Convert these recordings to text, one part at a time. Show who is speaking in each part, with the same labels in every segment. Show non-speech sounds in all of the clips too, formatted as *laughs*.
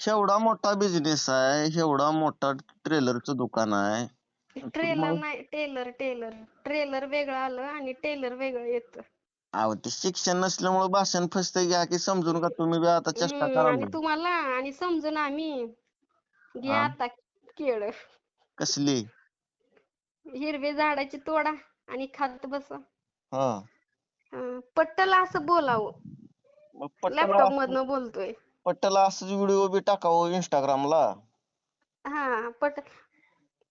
Speaker 1: एवढा मोठा बिझनेस आहे एवढा मोठा ट्रेलरचं दुकान आहे.
Speaker 2: ट्रेलर नाही टेलर टेलर ट्रेलर वेगळं आलं आणि टेलर वेगळं येतं.
Speaker 1: अहो ते शिक्षण नसल्यामुळे भाषण फसतंय घ्या की समजून का तुम्ही बी आता चेष्टा
Speaker 2: हम्म,
Speaker 1: करा
Speaker 2: आणि
Speaker 1: ना.
Speaker 2: तुम्हाला आणि समजून आम्ही. घ्या
Speaker 1: हा.
Speaker 2: आता केळ.
Speaker 1: कसली?
Speaker 2: हिरवे झाडाची तोडा आणि खात बसा.
Speaker 1: हा.
Speaker 2: हा, पट्टल असं बोलावं.
Speaker 1: मग
Speaker 2: लॅपटॉप मधनं बोलतोय.
Speaker 1: पट्टला असंच व्हिडिओ बी टाकावं इंस्टाग्रामला
Speaker 2: हा पट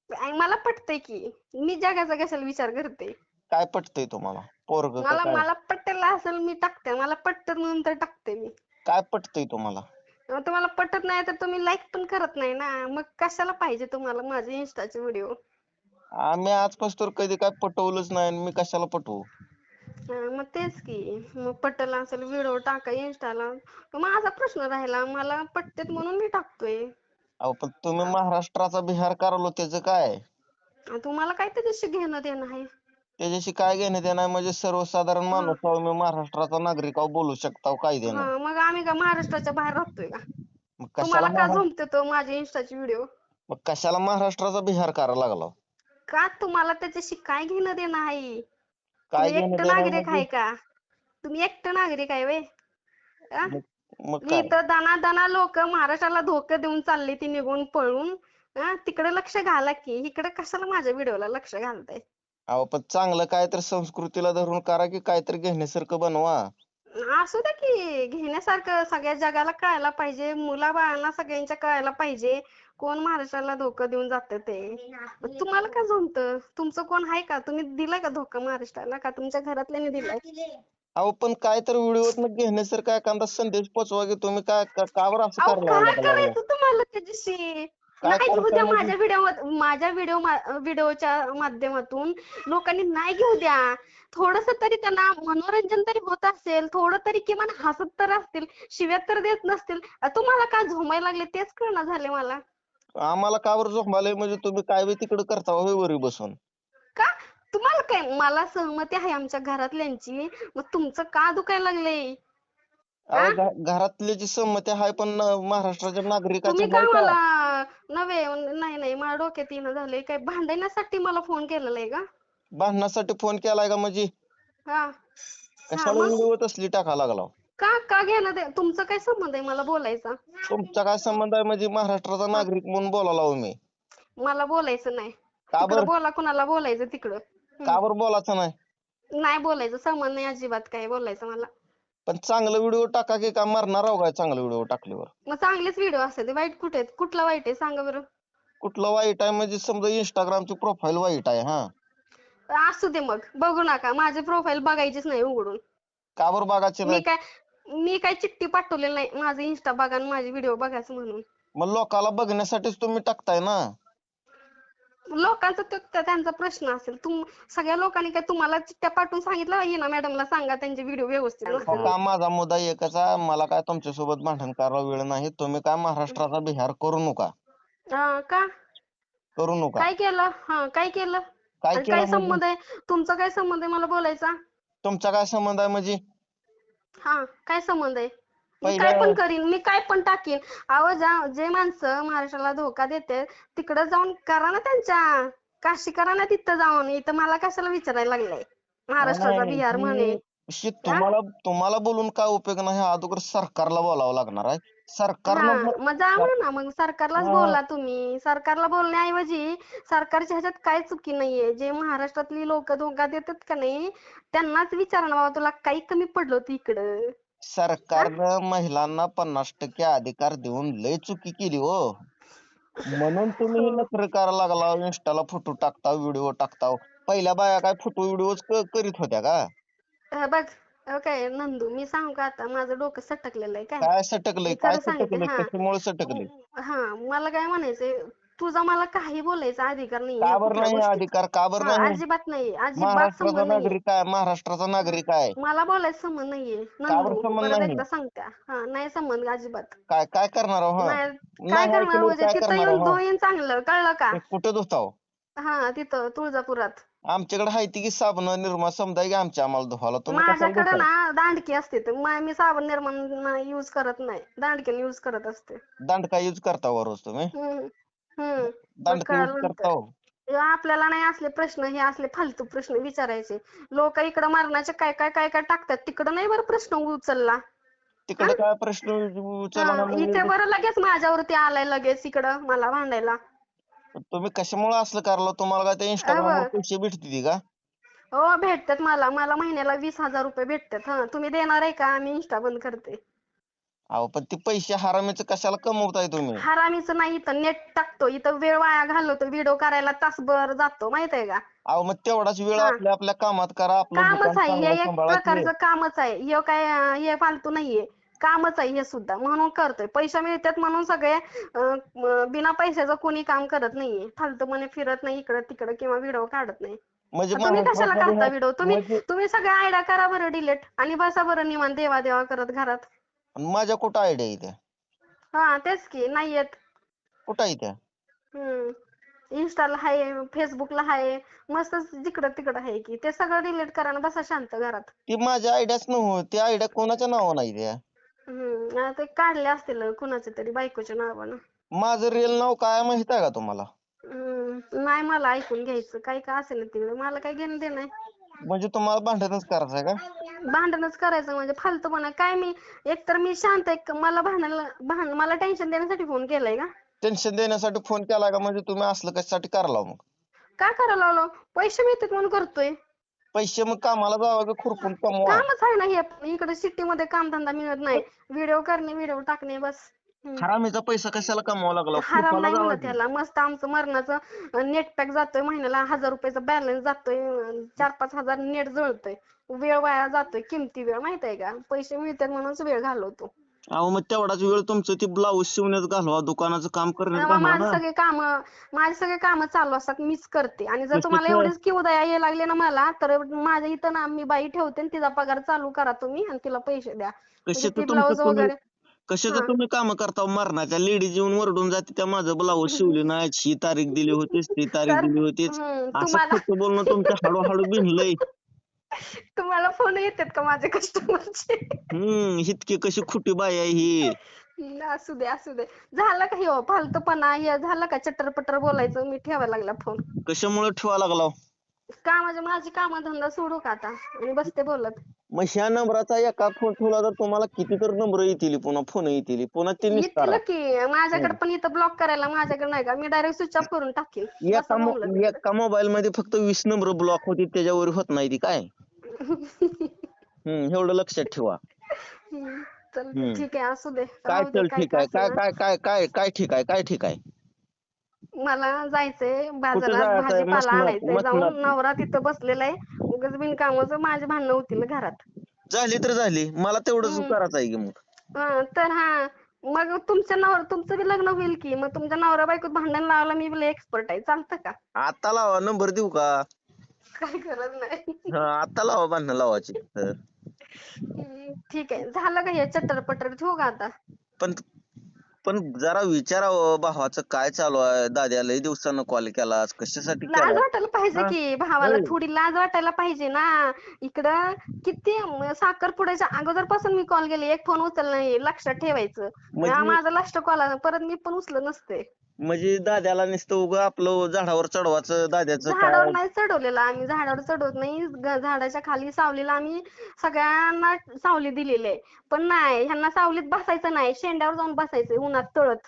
Speaker 2: आणि मला पटतंय की मी जगाचा कशाला विचार करते?
Speaker 1: काय पटतंय तुम्हाला? पोरग
Speaker 2: मला
Speaker 1: काय?
Speaker 2: मला पटलं असेल मी टाकते. मला पटत नंतर टाकते मी.
Speaker 1: काय पटतंय तुम्हाला?
Speaker 2: मग तुम्हाला पटत नाही तर तुम्ही लाईक पण करत नाही ना. मग कशाला पाहिजे तुम्हाला माझे इंस्टाचे व्हिडिओ?
Speaker 1: आम्ही आजपासून तर कधी काय पटवलंच नाही आणि मी कशाला पटवू?
Speaker 2: मग तेच की. मग पटलं असेल व्हिडिओ टाका इंस्टाला. माझा प्रश्न राहिला मला पटतेत म्हणून मी टाकतोय.
Speaker 1: अहो पण तुम्ही महाराष्ट्राचा बिहार करालो त्याचं काय?
Speaker 2: तुम्हाला काय त्याच्याशी घेणं देणं आहे?
Speaker 1: त्याच्याशी काय घेणं देणं आहे? म्हणजे सर्वसाधारण माणूस आहो मी महाराष्ट्राचा नागरिक आहो बोलू शकता काय देणं?
Speaker 2: हा, मग आम्ही का महाराष्ट्राच्या बाहेर राहतोय का?
Speaker 1: मग कशाला
Speaker 2: तुम्हाला का
Speaker 1: महारा-
Speaker 2: झोमते तो माझे इंस्टाचे व्हिडिओ?
Speaker 1: मग कशाला महाराष्ट्राचा बिहार करायला लागला?
Speaker 2: का तुम्हाला त्याच्याशी काय घेणं देणं आहे?
Speaker 1: काय
Speaker 2: तुम्ही एकटं नागरिक आहे
Speaker 1: म्हणजे
Speaker 2: का? तुम्ही एकटं नागरिक आहे वे
Speaker 1: मग काय?
Speaker 2: इथं दना दना लोक महाराष्ट्राला धोका देऊन चालली ती निघून पळून. तिकडे लक्ष घाला की इकडे कशाला माझ्या व्हिडिओला लक्ष घालताय?
Speaker 1: अहो पण चांगलं काय तर संस्कृतीला धरून करा की काहीतरी घेण्यासारखं बनवा.
Speaker 2: असू द्या की घेण्यासारखं सगळ्या जगाला कळायला पाहिजे मुला बाळांना सगळ्यांच्या कळायला पाहिजे. कोण महाराष्ट्राला धोका देऊन जात ते? तुम्हाला का जमतं? तुमचं कोण आहे का? तुम्ही दिलाय का धोका महाराष्ट्राला? का तुमच्या घरातल्यांनी दिलाय?
Speaker 1: अहो पण काय तर व्हिडिओ घेण्यासारखं एखादा संदेश पोचवा की तुम्ही काय का का बरं असं
Speaker 2: अहो
Speaker 1: करायला
Speaker 2: काय
Speaker 1: लागला?
Speaker 2: करायचं तुम्हाला त्याच्याशी?
Speaker 1: काय
Speaker 2: नाही घेऊ द्या? माझ्या व्हिडिओ माझ्या व्हिडिओ व्हिडिओच्या माध्यमातून लोकांनी नाही घेऊ द्या. थोडस तरी त्यांना मनोरंजन तरी होत असेल थोडं तरी किमान हसत तर असतील शिव्या तर देत नसतील. तुम्हाला का झोमायला लागले? तेच कळना झाले मला.
Speaker 1: आम्हाला का बरं झोंबालय म्हणजे तुम्ही काय बी तिकडे करता वरी बसून?
Speaker 2: का? तुम्हाला काय? मला सहमती आहे आमच्या घरातल्यांची. मग तुमचं का दुखायला लागले
Speaker 1: घरातल्याची संमती आहे पण महाराष्ट्राच्या नागरिकाची
Speaker 2: नव्हे नाही नाही मला डोक्यात येणं झालंय. काय भांडण्यासाठी मला फोन केलेला आहे का?
Speaker 1: भांडणासाठी फोन केलाय का म्हणजे?
Speaker 2: हा.
Speaker 1: कशाला
Speaker 2: मग?
Speaker 1: टाका लागला?
Speaker 2: का का घेणं ते तुमचा काय संबंध आहे मला बोलायचा?
Speaker 1: तुमचा काय संबंध आहे म्हणजे महाराष्ट्राचा नागरिक म्हणून बोलायला हो मी.
Speaker 2: मला बोलायचं नाही.
Speaker 1: का
Speaker 2: तिकडं
Speaker 1: बरं?
Speaker 2: बोला कुणाला बोलायचं तिकडं.
Speaker 1: का बरं बोलायचं नाही?
Speaker 2: नाही बोलायचं संबंध नाही अजिबात काय बोलायचं मला.
Speaker 1: पण चांगलं व्हिडिओ टाका की का मरणार आहो काय चांगलं व्हिडिओ टाकल्यावर?
Speaker 2: मग चांगलेच व्हिडिओ असतात. ते वाईट कुठे आहेत? कुठला वाईट आहे? सांगा बरं.
Speaker 1: कुठलं वाईट आहे? म्हणजे समजा इंस्टाग्रामची प्रोफाईल वाईट आहे हा.
Speaker 2: असू दे मग. बघू नका. माझे प्रोफाईल बघायचीच नाही उघडून.
Speaker 1: का बरं बघायचे
Speaker 2: मी
Speaker 1: नाही?
Speaker 2: काय मी काय चिठ्ठी पाठवलेली नाही. माझं इंस्टा बघा आणि माझे व्हिडिओ बघायचं म्हणून.
Speaker 1: मग लोकाला बघण्यासाठीच तुम्ही टाकताय ना?
Speaker 2: लोकांचा तो त्या- त्यांचा प्रश्न असेल. तुम सगळ्या लोकांनी काय तुम्हाला चिठ्ठ्या पाठवून सांगितलं ना मॅडमला सांगा त्यांचे व्हिडिओ व्यवस्थित. नसतील
Speaker 1: का माझा मुद्दा एकच आहे? मला काय तुमच्यासोबत भांडण करायला वेळ नाही. तुम्ही काय महाराष्ट्राचा बिहार करू नका.
Speaker 2: हा, का?
Speaker 1: करू नका.
Speaker 2: काय केलं? हा काय केलं?
Speaker 1: काय
Speaker 2: आणि
Speaker 1: केलं
Speaker 2: काय
Speaker 1: म्हणजे?
Speaker 2: संबंध आहे? तुमचा काय संबंध आहे? मला बोलायचा.
Speaker 1: तुमचा काय संबंध आहे म्हणजे?
Speaker 2: हा काय संबंध आहे? मी काय पण करीन मी काय पण टाकीन. अहो जा जे माणसं महाराष्ट्राला धोका देते तिकडे जाऊन करा ना त्यांच्या. काशी करा ना तिथं जाऊन. इथं मला कशाला विचारायला लागलंय? महाराष्ट्राचा
Speaker 1: नाही,
Speaker 2: बिहार म्हणे.
Speaker 1: शी तुम्हाला तुम्हाला बोलून काय उपयोग नाही? अगोदर सरकारला बोलावं लागणार आहे.
Speaker 2: हा मग जावं ना मग सरकारलाच
Speaker 1: हा.
Speaker 2: बोला तुम्ही. सरकारला बोलण्याऐवजी सरकारच्या ह्याच्यात काय चुकी नाहीये? जे महाराष्ट्रातली लोक धोका देतात का नाही? त्यांनाच विचारा ना बाबा तुला काही कमी पडलं होतं इकडं.
Speaker 1: सरकारनं महिलांना पन्नास टक्के अधिकार देऊन लय चुकी केली हो. म्हणून तुम्ही
Speaker 2: हो.
Speaker 1: नखरे करायला लागला इंस्टाला फोटो टाकता व्हिडिओ टाकता. पहिल्या बाया काय फोटो व्हिडिओ करीत होत्या का?
Speaker 2: हा, बघ काय नंदू मी सांगू का आता? माझं डोकं सटकलेलं आहे काय?
Speaker 1: काय सटकलंय? काय सटकलंय?
Speaker 2: हा.
Speaker 1: कशामुळे सटकलंय?
Speaker 2: हा मला काय म्हणायचंय? तुझा मला काही बोलायचा अधिकार नाही
Speaker 1: का बरं नाही अधिकार? का बरं नाही?
Speaker 2: अजिबात नाही अजिबात
Speaker 1: महाराष्ट्राचा
Speaker 2: संबंध नाहीये.
Speaker 1: नागरिक आहे महाराष्ट्राचा नागरिक आहे.
Speaker 2: मला बोलायचं संबंध नाहीये.
Speaker 1: बरं
Speaker 2: नंदू
Speaker 1: संबंध
Speaker 2: परत
Speaker 1: नाही?
Speaker 2: एकदा सांगते. हा नाही संबंध अजिबात.
Speaker 1: काय काय करणार आहो हा?
Speaker 2: नाही
Speaker 1: नाही
Speaker 2: काय करणार?
Speaker 1: ऐकलं,
Speaker 2: म्हणजे
Speaker 1: काय
Speaker 2: तिथं
Speaker 1: करणार
Speaker 2: येऊन
Speaker 1: आहो?
Speaker 2: धुईन चांगलं कळलं का?
Speaker 1: कुठे धुताव?
Speaker 2: हा तिथं तुळजापुरात.
Speaker 1: आमच्याकडे हाय ती की साबण निर्मा समजा की आमच्या आम्हाला धुवायला. तुम्ही कशाला
Speaker 2: माझ्याकडे
Speaker 1: धुताय?
Speaker 2: ना दांडकी असते तर मा- मी साबण निर्माण युज करत नाही. दांडकीने युज करत असते.
Speaker 1: दांडका यूज करता वर रोज तुम्ही?
Speaker 2: हम्म. हम्म.
Speaker 1: करता हो.
Speaker 2: आपल्याला नाही असले प्रश्न हे असले फालतू प्रश्न विचारायचे. लोक इकडे मरणाचे काय काय काय काय टाकतात? तिकडं नाही बरं प्रश्न उचलला.
Speaker 1: तिकडे काय प्रश्न
Speaker 2: हा,
Speaker 1: म्हणजे
Speaker 2: इथे बरं लगेच माझ्यावरती आलाय लगेच इकडं मला भांडायला.
Speaker 1: तुम्ही कशामुळे असलं करला तुम्हाला काय ते इंस्टाग्राम वर
Speaker 2: अहो.
Speaker 1: पैसे भेटते का?
Speaker 2: हो भेटतात मला. मला महिन्याला वीस हजार रुपये भेटतात. हा तुम्ही देणार आहे का? मी इंस्टा बंद करते.
Speaker 1: अहो पण ते पैसे हरामीचं कशाला कमवताय तुम्ही?
Speaker 2: हरामीचं नाही इथं नेट टाकतो. इथं वेळ वाया घालवतो. व्हिडिओ करायला तासभर जातो माहीत आहे का?
Speaker 1: अहो मग तेवढाच वेळ. आपल्या आपल्या कामात करा. आपलं दुकान
Speaker 2: कामच आहे. हे
Speaker 1: चांगलं
Speaker 2: एक
Speaker 1: सांभाळा की.
Speaker 2: प्रकारचं कामच आहे. हे काय अं, हे फालतू नाहीये. कामच आहे हे सुद्धा. म्हणून करतोय. पैसे मिळतात म्हणून सगळे अं, म, बिना पैशाचं कोणी काम करत नाहीये. फालतू म्हणे फिरत नाही इकडं तिकडं किंवा व्हिडिओ काढत नाही.
Speaker 1: म्हणजे
Speaker 2: तुम्ही कशाला
Speaker 1: हा-
Speaker 2: व्हिडिओ तुम्ही
Speaker 1: म्हणजे
Speaker 2: तुम्ही सगळे आयडिया करा बरं डिलीट आणि बसा बरं निवांत देवा देवा करत घरात.
Speaker 1: माझ्या कुठं आयडिया इथे?
Speaker 2: हा तेच की नाही येत.
Speaker 1: कुठं आहे त्या
Speaker 2: हम्म इंस्टाला हाय फेसबुकला हाय मस्त जिकडं तिकडं आहे की ते सगळं डिलीट करा आणि बसा शांत घरात.
Speaker 1: ती माझ्या आयडियाच नव्हती ती आयडिया कोणाच्या नावावर नाही त्या?
Speaker 2: हम्म आता ते काढले असतील कुणाच्या तरी बायकोच्या नावानं.
Speaker 1: माझं रिअल नाव काय माहीत आहे का तुम्हाला?
Speaker 2: हम्म नाही मला ऐकून घ्यायचं काय का असेल तिकडे मला काय घेणं देणं आहे?
Speaker 1: म्हणजे तुम्हाला भांडणच करायचं का?
Speaker 2: भांडणच करायचं म्हणजे फालतूपणा काय मी एकतर मी शांत आहे. क- मला भांडायला भांड मला टेन्शन देण्यासाठी फोन केलाय का?
Speaker 1: टेन्शन देण्यासाठी फोन केला का? म्हणजे तुम्ही असलं कशासाठी करायला मग?
Speaker 2: का करायला लावलो पैसे मिळतात म्हणून करतोय.
Speaker 1: पैसे मग कामाला जावा का? खुरपून कमवा.
Speaker 2: कामच आहे ना हे. इकडे सिटी मध्ये कामधंदा मिळत नाही. व्हिडिओ करणे व्हिडिओ टाकणे बस.
Speaker 1: हरामीचा पैसा कशाला कमवावा लागला?
Speaker 2: हराम नाही
Speaker 1: की.
Speaker 2: त्याला मस्त आमचं मरणाचं नेट पॅक जातोय महिन्याला. हजार रुपयाचा बॅलन्स जातोय चार पाच हजार नेट जळतोय. वेळ वाया जातोय किमती वेळ माहीत आहे का? पैसे मिळतात म्हणूनच वेळ घालवतो.
Speaker 1: अहो मग तेवढाच वेळ तुमचं ती ब्लाऊज शिवण्यात घालवा दुकानाचं काम करण्यात घालवा
Speaker 2: माझे
Speaker 1: ना.
Speaker 2: सगळे काम माझे सगळे काम चालू असतात मीच करते. आणि जर तुम्हाला? एवढेच किंवा दया यायला लागले ना मला तर माझ्या इथं ना मी बाई ठेवते आणि तिचा पगार चालू करा तुम्ही आणि तिला पैसे द्या. म्हणजे
Speaker 1: कशाचं
Speaker 2: ती
Speaker 1: तुमचं
Speaker 2: ब्लाऊज
Speaker 1: तुम्ही
Speaker 2: वगैरे
Speaker 1: कशाचं
Speaker 2: हा.
Speaker 1: तुम्ही काम करता? मरणाच्या लेडीज येऊन वरडून जाते त्या माझं ब्लाऊज *laughs* शिवली नाही. ही तारीख दिली होतीस ती तारीख
Speaker 2: तर,
Speaker 1: दिली
Speaker 2: हम्म,
Speaker 1: असं खोटं बोलणं तुमच्या हळूहळू भिनलंय. *laughs*
Speaker 2: तुम्हाला फोन येतात का माझे कस्टमरचे
Speaker 1: हम्म इतकी कशी खोटी बाई आहे ही.
Speaker 2: असू दे असू दे. झालं का हो फालतूपणा हे झालं का? चटर पटर बोलायचं? मी ठेवायला लागला फोन
Speaker 1: कशामुळे ठेवा लागला
Speaker 2: कामाचे माझी कामधंदा सोडू का आता? आणि बसते बोलत.
Speaker 1: मग ह्या नंबराचा एका फोन ठेवला तर तुम्हाला किती तर नंबर येतील पुन्हा फोन येतील पुन्हा ते
Speaker 2: येतील
Speaker 1: निस्तारा
Speaker 2: की माझ्याकडे पण इथं ब्लॉक करायला माझ्याकडे नाही का? मी डायरेक्ट स्विच ऑफ करून टाकेल
Speaker 1: एका
Speaker 2: बसा
Speaker 1: मो-
Speaker 2: बोलत.
Speaker 1: एका मोबाईल मध्ये फक्त वीस नंबर ब्लॉक होती त्याच्यावर होत नाही ती काय? हम्म एवढं लक्षात ठेवा.
Speaker 2: चल
Speaker 1: हम्म.
Speaker 2: ठीक आहे असू दे.
Speaker 1: काय
Speaker 2: राहू दे
Speaker 1: चल
Speaker 2: काय
Speaker 1: ठीक आहे. काय. काय काय काय काय ठीक आहे काय ठीक आहे?
Speaker 2: मला जायचंय बाजारात
Speaker 1: जायचंय?
Speaker 2: भाजीपाला आणायचंय. जाऊन नवरा तिथं बसलेला आहे उगाच बिनकामाचं माझे भांडणं होतील घरात.
Speaker 1: झाली तर झाली. मला तेवढंच
Speaker 2: हम्म.
Speaker 1: करायचं आहे की मग.
Speaker 2: हा, तर हा. मग तुमच्या नवर तुमचं बी लग्न होईल की. मग तुमच्या नवरा बायकोत भांडण लावायला मी बी एक्सपर्ट आहे. चालतं का?
Speaker 1: आता लावा. नंबर देऊ का?
Speaker 2: काय गरज नाही.
Speaker 1: हा आता लावा भांडणं लावायची.
Speaker 2: हम्म, ठीक आहे. झालं का हे चटर पटर ठेवू का आता?
Speaker 1: पण पण जरा विचारावं भावाचं काय चालू आहे? दाद्या लय दिवसानं कॉल. केला कशासाठी
Speaker 2: लाज
Speaker 1: केला?
Speaker 2: वाटायला पाहिजे
Speaker 1: हा?
Speaker 2: की भावाला
Speaker 1: होय.
Speaker 2: थोडी लाज वाटायला पाहिजे ना. इकडं किती साखरपुड्याच्या अगोदरपासून मी कॉल केले. एक फोन उचलला नाही. लक्षात ठेवायचं.
Speaker 1: म्हणजे-
Speaker 2: हा, माझा लास्ट कॉल आला परत मी पण उचलत नसते.
Speaker 1: म्हणजे दाद्याला नुसतं उगं आपलं झाडावर चढवायचं दाद्याचं
Speaker 2: झाडावर
Speaker 1: काय
Speaker 2: नाही चढवलेलं आम्ही. झाडावर चढवत नाही. ग- झाडाच्या खाली सावलीला आम्ही सगळ्यांना सावली दिलेली आहे. पण नाही ह्यांना सावलीत बसायचं नाही. शेंड्यावर जाऊन बसायचं. उन्हात Torot